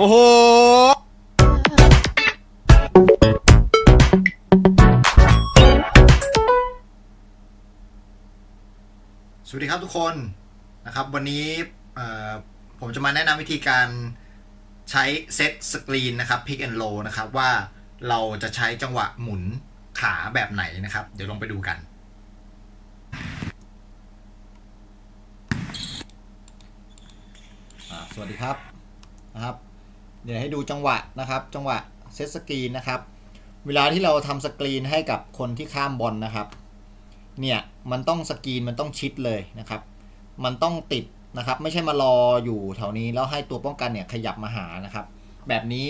โอ้โห สวัสดีครับทุกคนนะครับ วันนี้ผมจะมาแนะนำวิธีการใช้เซตสกรีนนะครับ Pick and Roll นะครับว่าเราจะใช้จังหวะหมุนขาแบบไหนนะครับ เดี๋ยวลองไปดูกันสวัสดีครับนะครับ เดี๋ยวให้ดูจังหวะนะครับ จังหวะเซตสกรีนนะครับ เวลาที่เราทำสกรีนให้กับคนที่ข้ามบอลนะครับ เนี่ยมันต้องสกรีนมันต้องชิดเลยนะครับ มันต้องติดนะครับ ไม่ใช่มารออยู่แถวนี้แล้วให้ตัวป้องกันเนี่ยขยับมาหานะครับ แบบนี้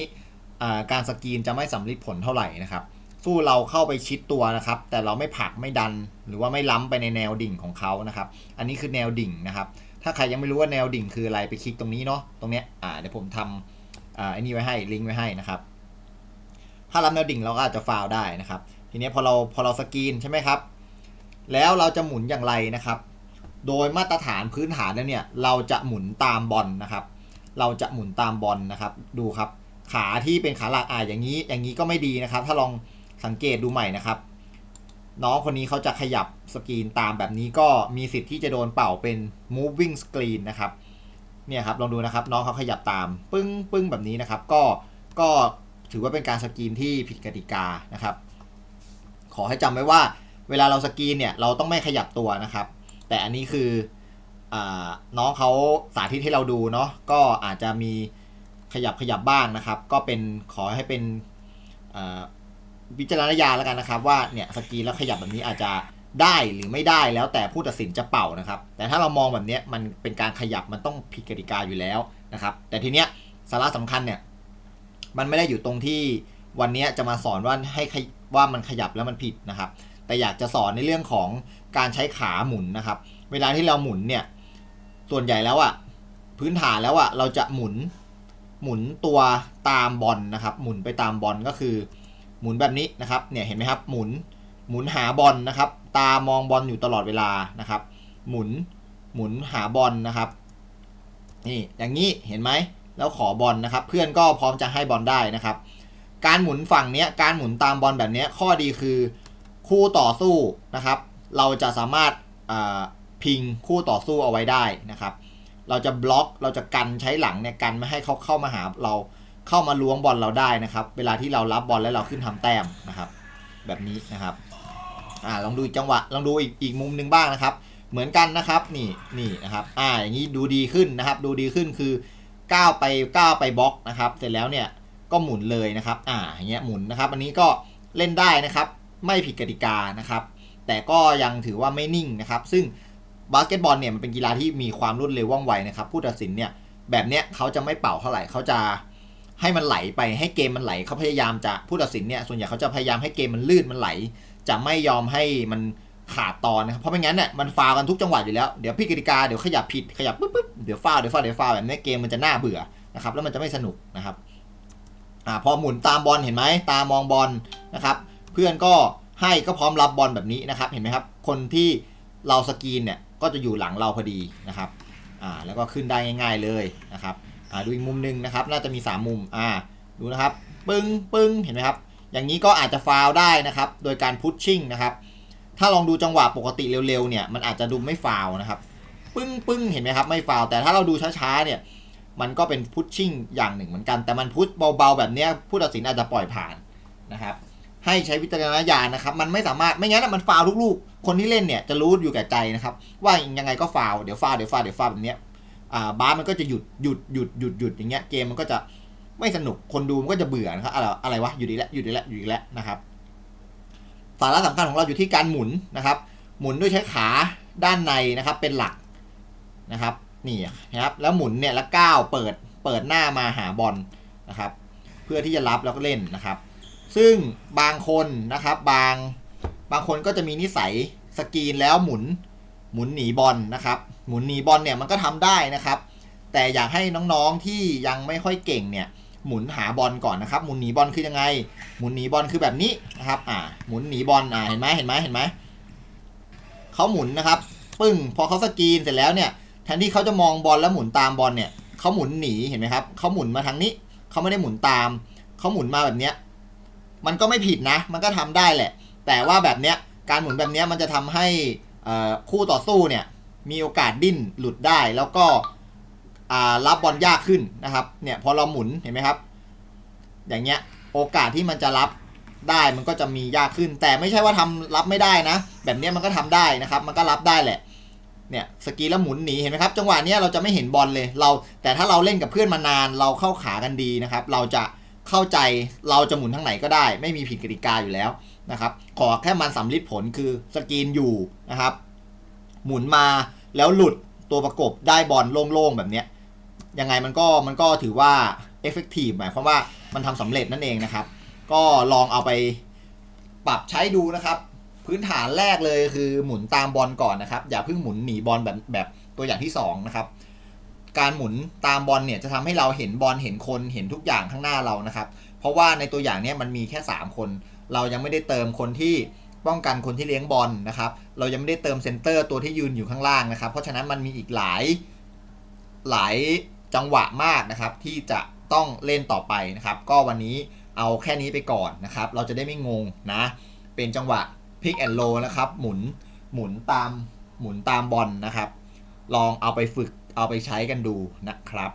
การสกรีนจะไม่สำลิดผลเท่าไหร่นะครับ สู้เราเข้าไปชิดตัวนะครับ แต่เราไม่ผลักไม่ดัน หรือว่าไม่ล้ำไปในแนวดิ่งของเขานะครับ อันนี้คือแนวดิ่งนะครับ ถ้าใครยังไม่รู้ว่าแนวดิ่งคืออะไรไปคลิกตรงนี้เนาะตรงเนี้ยอ่าเดี๋ยวผมทำ อ่าไอ้นี่ไว้ให้ลิงก์ไว้ให้นะครับ ถ้ารับแนวดิ่งเราก็อาจจะฟาวได้นะครับ ทีนี้พอเราพอเราสกรีนใช่ไหมครับ แล้วเราจะหมุนอย่างไรนะครับ โดยมาตรฐานพื้นฐานแล้วเนี่ยเราจะหมุนตามบอลนะครับ เราจะหมุนตามบอลนะครับดูครับ ขาที่เป็นขาหลักอ่าอย่างนี้ อย่างนี้ก็ไม่ดีนะครับ ถ้าลองสังเกตดูใหม่นะครับ น้องคนนี้เขาจะขยับสกรีนตามแบบนี้ก็มีสิทธิ์ที่จะโดนเป่าเป็น moving screen นะครับ เนี่ยครับลองดูนะครับน้องเขาขยับตามปึ้งปึ้งแบบนี้นะครับ ก็ก็ถือว่าเป็นการสกรีนที่ผิดกติกานะครับ ขอให้จำไว้ว่าเวลาเราสกรีนเนี่ยเราต้องไม่ขยับตัวนะครับ แต่อันนี้คืออน้องเขาสาธิตให้เราดูเนาะก็อาจจะมีขยับขยับบ้างนะครับ ก็เป็นขอให้เป็นวิจารณญาณแล้วกันนะครับ ว่าเนี่ยสกรีนแล้วขยับแบบนี้อาจจะ ได้หรือไม่ได้แล้วแต่ผู้ตัดสินจะเป่านะครับ แต่ถ้าเรามองแบบนี้มันเป็นการขยับมันต้องผิดกติกาอยู่แล้วนะครับ แต่ทีเนี้ยสาระสำคัญเนี่ยมันไม่ได้อยู่ตรงที่วันเนี้ยจะมาสอนว่าให้ว่ามันขยับแล้วมันผิดนะครับ แต่อยากจะสอนในเรื่องของการใช้ขาหมุนนะครับ เวลาที่เราหมุนเนี่ยส่วนใหญ่แล้วอะ่ะพื้นฐานแล้วอะ่ะเราจะหมุนหมุนตัวตามบอลนะครับ หมุนไปตามบอลก็คือ หมุนแบบนี้นะครับเนี่ยเห็นไหมครับหมุนหมุนหาบอลนะครับ ตามองบอลอยู่ตลอดเวลานะครับ หมุนหมุนหาบอลนะครับ นี่อย่างนี้เห็นไหมแล้วขอบอลนะครับ เพื่อนก็พร้อมจะให้บอลได้นะครับ การหมุนฝั่งเนี้ยการหมุนตามบอลแบบเนี้ยข้อดีคือคู่ต่อสู้นะครับ เราจะสามารถพิงคู่ต่อสู้เอาไว้ได้นะครับ เราจะบล็อกเราจะกันใช้หลังเนี่ยกันไม่ให้เขาเข้ามาหาเราเข้ามาล้วงบอลเราได้นะครับ เวลาที่เรารับบอลแล้วเราขึ้นทำแต้มนะครับ แบบนี้นะครับ อ่าลองดูจังหวะลองดูอีกอีกมุมหนึ่งบ้างนะครับ เหมือนกันนะครับนี่นี่นะครับอ่าอย่างนี้ดูดีขึ้นนะครับ ดูดีขึ้นคือก้าวไปก้าวไปบล็อกนะครับ เสร็จแล้วเนี่ยก็หมุนเลยนะครับอ่าอย่างเงี้ยหมุนนะครับ อันนี้ก็เล่นได้นะครับ ไม่ผิดกติกานะครับ แต่ก็ยังถือว่าไม่นิ่งนะครับ ซึ่งบาสเกตบอลเนี่ยมันเป็นกีฬาที่มีความรวดเร็วว่องไวนะครับ ผู้ตัดสินเนี่ยแบบเนี้ยเขาจะไม่เป่าเท่าไหร่เขาจะให้มันไหลไปให้เกมมันไหลเขาพยายามจะผู้ตัดสินเนี่ยส่วนใหญ่เขาจะพยายามให้เกมมันลื่นมันไหล จะไม่ยอมให้มันขาดตอนนะครับ เพราะไม่งั้นเนี่ยมันฟาวกันทุกจังหวะอยู่แล้ว เดี๋ยวพี่กติกาเดี๋ยวขยับผิดขยับปุ๊บปุ๊บเดี๋ยวฟาวเดี๋ยวฟาวเดี๋ยวฟาวแบบนี้เกมมันจะน่าเบื่อนะครับแล้วมันจะไม่สนุกนะครับอ่าพอหมุนตามบอลเห็นไหมตามองบอลนะครับ เพื่อนก็ให้ก็พร้อมรับบอลแบบนี้นะครับ เห็นไหมครับ คนที่เราสกรีนเนี่ยก็จะอยู่หลังเราพอดีนะครับอ่าแล้วก็ขึ้นได้ง่าย ๆเลยนะครับอ่าดูอีกมุมหนึ่งนะครับ น่าจะมี 3 มุมอ่าดูนะครับ ปึ้งปึ้งเห็นไหมครับ อย่างนี้ก็อาจจะฟาวได้นะครับ โดยการพุชชิ่งนะครับ ถ้าลองดูจังหวะปกติเร็วๆเนี่ย มันอาจจะดูไม่ฟาวนะครับ ปึ้งปึ้งเห็นไหมครับ ไม่ฟาวแต่ถ้าเราดูช้าๆเนี่ย มันก็เป็นพุชชิ่งอย่างหนึ่งเหมือนกัน แต่มันพุชเบาๆแบบเนี้ยผู้ตัดสินอาจจะปล่อยผ่านนะครับ ให้ใช้วิจารณญาณนะครับ มันไม่สามารถ ไม่งั้นมันฟาวทุกลูกคนที่เล่นเนี่ยจะรู้อยู่แก่ใจนะครับ ว่ายังไงก็ฟาว เดี๋ยวฟาว เดี๋ยวฟาว เดี๋ยวฟาวแบบเนี้ยอ่าบาสมันก็จะหยุดหยุดหยุดหยุดหยุดอย่างเงี้ย เกมมันก็จะ ไม่สนุกคนดูมันก็จะเบื่อนะครับอะไรอะไรวะหยุดอีกแล้วหยุดอีกแล้วหยุดอีกแล้วนะครับสาระสำคัญของเราอยู่ที่การหมุนนะครับ หมุนด้วยใช้ขาด้านในนะครับ เป็นหลักนะครับนี่นะครับ แล้วหมุนเนี่ยแล้วก้าวเปิดเปิดหน้ามาหาบอลนะครับ เพื่อที่จะรับแล้วก็เล่นนะครับ ซึ่งบางคนนะครับบางบางคนก็จะมีนิสัยสกรีนแล้วหมุนหมุนหนีบอลนะครับ หมุนหนีบอลเนี่ยมันก็ทำได้นะครับ แต่อยากให้น้องๆที่ยังไม่ค่อยเก่งเนี่ย หมุนหาบอลก่อนนะครับหมุนหนีบอลคือยังไง หมุนหนีบอลคือแบบนี้นะครับ อ่า หมุนหนีบอลอ่าเห็นไหมเห็นไหมเห็นไหมเขาหมุนนะครับ ปึ้งพอเขาสกรีนเสร็จแล้วเนี่ยแทนที่เขาจะมองบอลแล้วหมุนตามบอลเนี่ยเขาหมุนหนีเห็นไหมครับเขาหมุนมาทางนี้เขาไม่ได้หมุนตามเขาหมุนมาแบบเนี้ยมันก็ไม่ผิดนะ มันก็ทำได้แหละ แต่ว่าแบบเนี้ยการหมุนแบบเนี้ยมันจะทำให้คู่ต่อสู้เนี่ยมีโอกาสดิ้นหลุดได้แล้วก็ รับบอลยากขึ้นนะครับเนี่ยพอเราหมุนเห็นไหมครับ อย่างเงี้ยโอกาสที่มันจะรับได้มันก็จะมียากขึ้น แต่ไม่ใช่ว่าทำรับไม่ได้นะ แบบเนี้ยมันก็ทำได้นะครับ มันก็รับได้แหละเนี่ยสกีแล้วหมุนหนีเห็นไหมครับจังหวะเนี้ยเราจะไม่เห็นบอลเลยเราแต่ถ้าเราเล่นกับเพื่อนมานานเราเข้าขากันดีนะครับ เราจะเข้าใจเราจะหมุนทางไหนก็ได้ ไม่มีผิดกติกาอยู่แล้วนะครับขอแค่มันสำลิดผลคือสกรีนอยู่นะครับ หมุนมาแล้วหลุดตัวประกบได้บอลโล่งๆแบบเนี้ย ยังไงมันก็มันก็ถือว่า effective หมายความว่ามันทำสำเร็จนั่นเองนะครับ ก็ลองเอาไปปรับใช้ดูนะครับ พื้นฐานแรกเลยคือหมุนตามบอลก่อนนะครับ อย่าเพิ่งหมุนหนีบอลแบบแบบตัวอย่างที่สองนะครับการหมุนตามบอลเนี่ยจะทำให้เราเห็นบอลเห็นคนเห็นทุกอย่างข้างหน้าเรานะครับ เพราะว่าในตัวอย่างเนี้ยมันมีแค่ 3 คน เรายังไม่ได้เติมคนที่ป้องกันคนที่เลี้ยงบอลนะครับ เรายังไม่ได้เติมเซนเตอร์ตัวที่ยืนอยู่ข้างล่างนะครับ เพราะฉะนั้นมันมีอีกหลายหลาย จังหวะมากนะครับที่จะต้องเล่นต่อไปนะครับ ก็วันนี้เอาแค่นี้ไปก่อนนะครับ เราจะได้ไม่งงนะ เป็นจังหวะพิกแอนโลนะครับ หมุนหมุนตามหมุนตามบอลนะครับ ลองเอาไปฝึกเอาไปใช้กันดูนะครับ